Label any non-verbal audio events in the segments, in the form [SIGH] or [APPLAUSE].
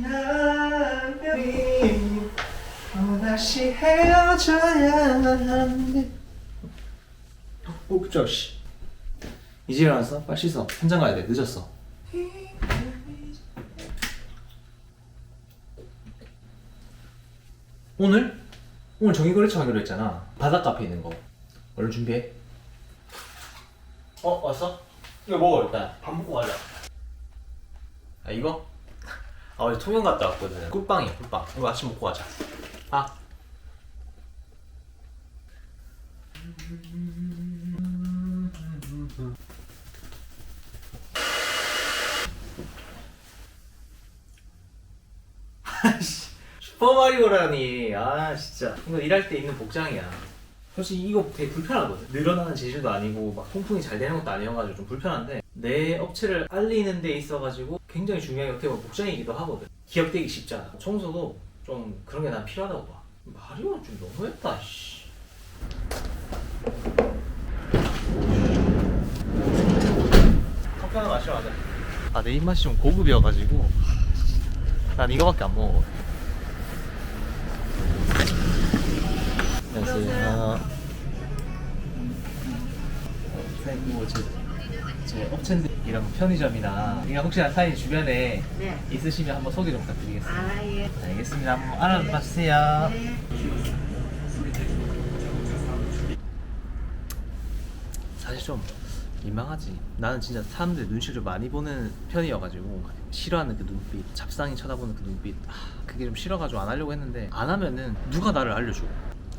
지나면 또다시 헤어져야 하는데. 어 그쵸 씨. 이제 일어났어? 빨리 씻어. 현장 가야 돼. 늦었어. 오늘? 오늘 정기거래처 하기로 했잖아. 바닷가 앞에 있는 거. 얼른 준비해. 어 왔어? 이거 먹어 일단. 밥 먹고 가자. 아 이거? 아 어제 통영 갔다 왔거든. 꿀빵이야 꿀빵. 이거 아침 먹고 가자. 아. [LAUGHS] 슈퍼마리오라니. 아 진짜. 이거 일할 때 입는 복장이야 솔직히 이거 되게 불편하거든. 늘어나는 재질도 아니고 막 통풍이 잘 되는 것도 아니어가지고 좀 불편한데 내 업체를 알리는 데 있어가지고 굉장히 중요한 게 어떻게 보면 복장이기도 하거든. 기억되기 쉽잖아. 청소도 좀 그런 게 난 필요하다고 봐. 마리오는 좀 너무했다 씨. 커피 하나 마시러 가자. 아 내 입맛이 좀 고급이어가지고. 난 이거밖에 안 먹어 안녕하세요. 뭐 제, 제 업체들이랑 편의점이나 그냥 혹시 사장님 주변에 네. 있으시면 한번 소개 좀 부탁드리겠습니다. 아, 예. 알겠습니다. 한번 알아봐 주세요. 네. 사실 좀 민망하지. 나는 진짜 사람들 눈치를 좀 많이 보는 편이어가지고 싫어하는 그 눈빛, 잡상이 쳐다보는 그 눈빛, 아, 그게 좀 싫어가지고 안 하려고 했는데 안 하면은 누가 나를 알려줘.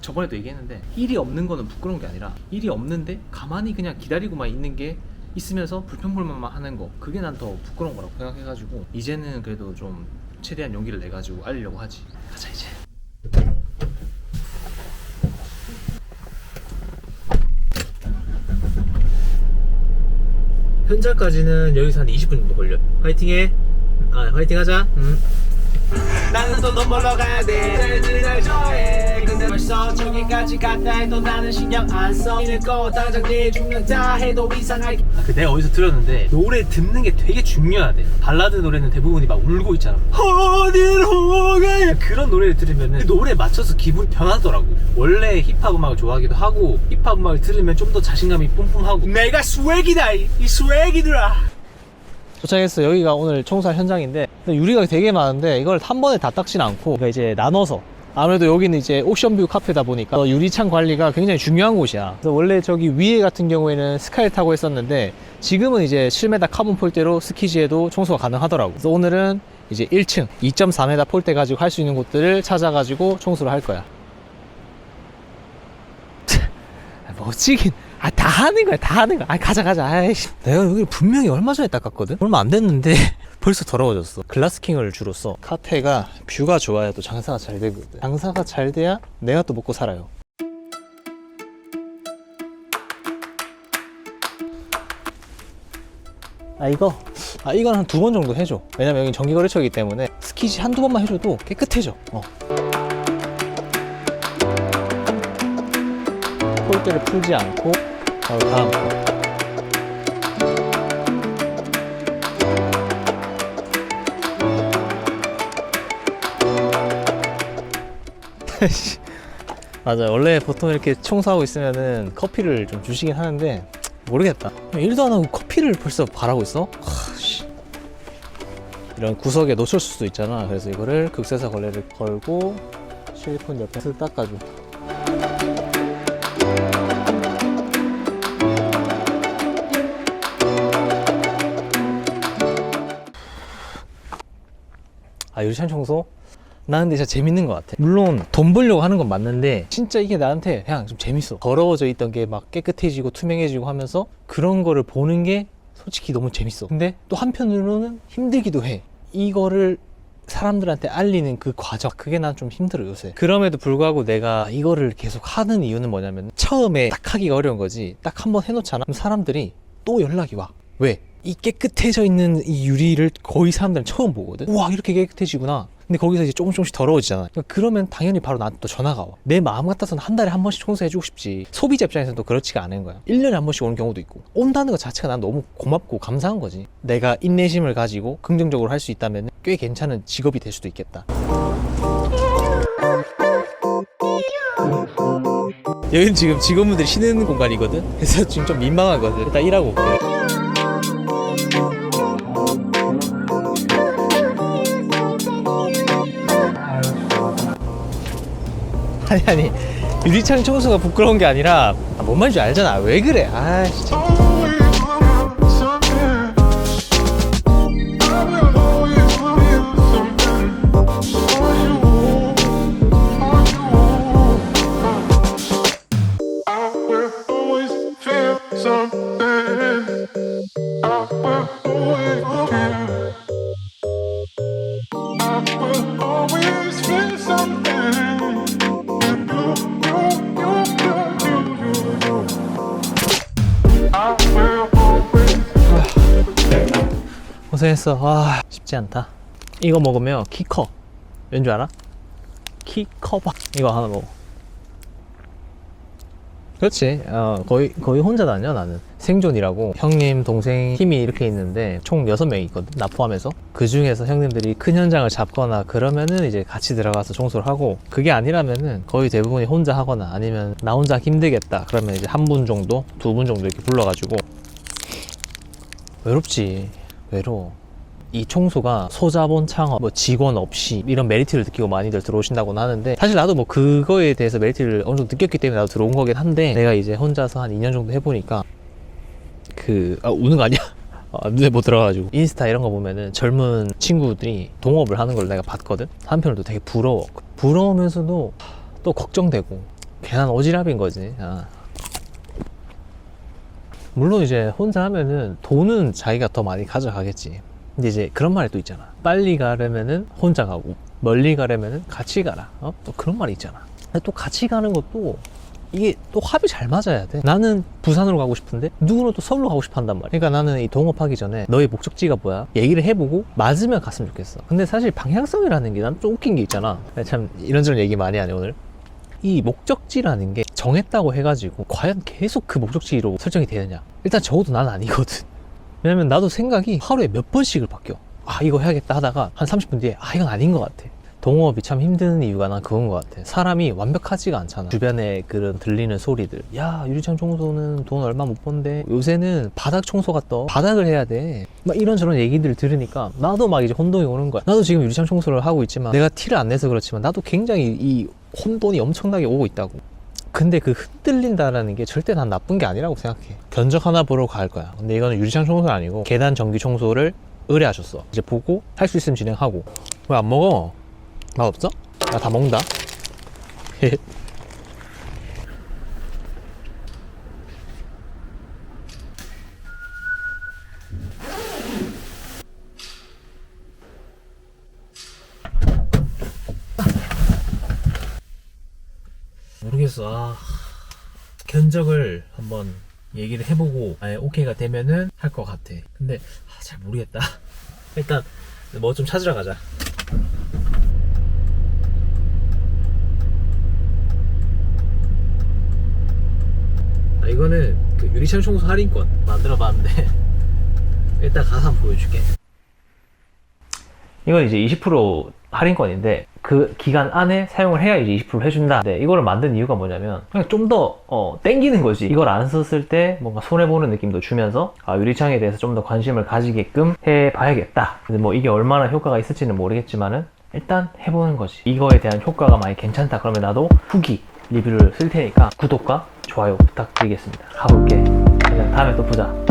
저번에도 얘기했는데 일이 없는 거는 부끄러운 게 아니라 일이 없는데 가만히 그냥 기다리고만 있는 게 있으면서 불평불만만 하는 거 그게 난 더 부끄러운 거라고 생각해가지고 이제는 그래도 좀 최대한 용기를 내 가지고 알리려고 하지. 가자 이제. 현장까지는 여기서 한 20분 정도 걸려. 화이팅해. 아, 화이팅하자. 음. 나는 또너 멀러 가야 돼. 저기까지 갔다 해도 나는 신경 안 써. 이럴 거 당장 내 죽는다 해도. 아, 그 내가 어디서 들었는데 노래 듣는 게 되게 중요하대. 발라드 노래는 대부분이 막 울고 있잖아. 어디로 가야 그런 노래를 들으면 그 노래에 맞춰서 기분이 변하더라고. 원래 힙합 음악을 좋아하기도 하고 힙합 음악을 들으면 좀 더 자신감이 뿜뿜하고 내가 스웩이다 이, 이 스웩이들아. 도착했어. 여기가 오늘 청소할 현장인데 유리가 되게 많은데 이걸 한 번에 다 닦진 않고 그러니까 이제 나눠서 아무래도 여기는 이제 옥션뷰 카페다 보니까 유리창 관리가 굉장히 중요한 곳이야. 그래서 원래 저기 위에 같은 경우에는 스카이 타고 했었는데 지금은 이제 7m 카본 폴대로 스키지에도 청소가 가능하더라고. 그래서 오늘은 이제 1층 2.4m 폴대 가지고 할 수 있는 곳들을 찾아가지고 청소를 할 거야. [LAUGHS] 멋지긴. 아, 다 하는 거야, 다 하는 거야. 아, 가자, 가자. 아이씨. 내가 여기 분명히 얼마 전에 닦았거든? 얼마 안 됐는데 [LAUGHS] 벌써 더러워졌어. 글라스킹을 주로 써. 카페가 뷰가 좋아야 또 장사가 잘 되거든. 장사가 잘 돼야 내가 또 먹고 살아요. 아, 이거? 아, 이건 한 두 번 정도 해줘. 왜냐면 여기 정기거래처이기 때문에 스키지 한두 번만 해줘도 깨끗해져. 어. 폴대를 풀지 않고 바로 다음 거. [LAUGHS] 맞아 원래 보통 이렇게 청소하고 있으면은 커피를 좀 주시긴 하는데 모르겠다 일도 안 하고 커피를 벌써 바라고 있어? 하, 씨. 이런 구석에 놓칠 수도 있잖아 그래서 이거를 극세사 걸레를 걸고 실리콘 옆에 슥 닦아줘 아 유리창 청소? 나 근데 진짜 재밌는 것 같아. 물론 돈 벌려고 하는 건 맞는데 진짜 이게 나한테 그냥 좀 재밌어. 더러워져 있던 게 막 깨끗해지고 투명해지고 하면서 그런 거를 보는 게 솔직히 너무 재밌어. 근데 또 한편으로는 힘들기도 해. 이거를 사람들한테 알리는 그 과정. 그게 난 좀 힘들어 요새. 그럼에도 불구하고 내가 이거를 계속 하는 이유는 뭐냐면 처음에 딱 하기가 어려운 거지. 딱 한 번 해놓잖아. 그럼 사람들이 또 연락이 와. 왜? 이 깨끗해져 있는 이 유리를 거의 사람들은 처음 보거든 와 이렇게 깨끗해지구나 근데 거기서 이제 조금 조금씩 더러워지잖아. 그러니까 그러면 당연히 바로 나한테 또 전화가 와. 내 마음 같아서는 한 달에 한 번씩 청소해주고 싶지. 소비자 입장에서는 또 그렇지가 않은 거야. 1년에 한 번씩 오는 경우도 있고. 온다는 것 자체가 난 너무 고맙고 감사한 거지. 내가 인내심을 가지고 긍정적으로 할 수 있다면 꽤 괜찮은 직업이 될 수도 있겠다. 여기는 지금 직원분들이 쉬는 공간이거든. 그래서 지금 좀 민망하거든. 일단 일하고 올게. 아니 아니 유리창 청소가 부끄러운 게 아니라 아, 뭔 말인지 알잖아. 왜 그래? 아 진짜. 고생했어. 아 쉽지 않다. 이거 먹으면 키 커. 왠 줄 알아? 키 커봐. 이거 하나 먹어. 그렇지. 어, 거의 거의 혼자 다녀 나는. 생존이라고 형님 동생 팀이 이렇게 있는데 총 6명이 있거든. 나 포함해서. 그 중에서 형님들이 큰 현장을 잡거나 그러면은 이제 같이 들어가서 청소를 하고 그게 아니라면은 거의 대부분이 혼자 하거나 아니면 나 혼자 힘들겠다. 그러면 이제 한 분 정도, 두 분 정도 이렇게 불러가지고 외롭지. 외로워. 이 청소가 소자본 창업, 뭐 직원 없이 이런 메리트를 느끼고 많이들 들어오신다고 하는데 사실 나도 뭐 그거에 대해서 메리트를 어느 정도 느꼈기 때문에 나도 들어온 거긴 한데 내가 이제 혼자서 한 2년 정도 해보니까 그, 아, 우는 거 아니야? [LAUGHS] 아, 눈에 못 들어가가지고 인스타 이런 거 보면은 젊은 친구들이 동업을 하는 걸 내가 봤거든 한편으로도 되게 부러워 부러우면서도 또 걱정되고 괜한 오지랖인 거지 아. 물론 이제 혼자 하면은 돈은 자기가 더 많이 가져가겠지. 근데 이제 그런 말이 또 있잖아. 빨리 가려면은 혼자 가고, 멀리 가려면은 같이 가라. 어? 또 그런 말이 있잖아. 근데 또 같이 가는 것도 이게 또 합이 잘 맞아야 돼. 나는 부산으로 가고 싶은데 누구는 또 서울로 가고 싶어 한단 말이야. 그러니까 나는 이 동업하기 전에 너의 목적지가 뭐야? 얘기를 해보고 맞으면 갔으면 좋겠어. 근데 사실 방향성이라는 게 난 좀 웃긴 게 있잖아. 참 이런저런 얘기 많이 하네 오늘. 이 목적지라는 게 정했다고 해가지고 과연 계속 그 목적지로 설정이 되느냐. 일단 적어도 난 아니거든. 왜냐면 나도 생각이 하루에 몇 번씩을 바뀌어. 아 이거 해야겠다 하다가 한 30분 뒤에 아 이건 아닌 것 같아. 동업이 참 힘든 이유가 난 그건 것 같아. 사람이 완벽하지가 않잖아. 주변에 그런 들리는 소리들. 야 유리창 청소는 돈 얼마 못 번데? 요새는 바닥 청소가 떠 바닥을 해야 돼 막 이런저런 얘기들 들으니까 나도 막 이제 혼동이 오는 거야. 나도 지금 유리창 청소를 하고 있지만 내가 티를 안 내서 그렇지만 나도 굉장히 이 혼돈이 엄청나게 오고 있다고 근데 그 흔들린다라는 게 절대 난 나쁜 게 아니라고 생각해. 견적 하나 보러 갈 거야. 근데 이거는 유리창 청소가 아니고 계단 전기 청소를 의뢰하셨어. 이제 보고 할 수 있으면 진행하고. 왜 안 먹어? 맛 없어? 나 다 먹는다. [LAUGHS] 모르겠어. 아, 견적을 한번 얘기를 해보고 아예 오케이가 되면은 할 것 같아. 근데 아, 잘 모르겠다. [LAUGHS] 일단 뭐 좀 찾으러 가자. 아, 이거는 그 유리창 청소 할인권 만들어봤는데 일단 [LAUGHS] 가서 한번 보여줄게. 이건 이제 20% 할인권인데 그 기간 안에 사용을 해야 이제 20% 해준다. 네, 이거를 만든 이유가 뭐냐면 그냥 좀더 어, 땡기는 거지. 이걸 안 썼을 때 뭔가 손해 보는 느낌도 주면서 아, 유리창에 대해서 좀 더 관심을 가지게끔 해봐야겠다. 근데 뭐 이게 얼마나 효과가 있을지는 모르겠지만은 일단 해보는 거지. 이거에 대한 효과가 많이 괜찮다. 그러면 나도 후기 리뷰를 쓸 테니까 구독과 좋아요 부탁드리겠습니다. 가볼게. 다음에 또 보자.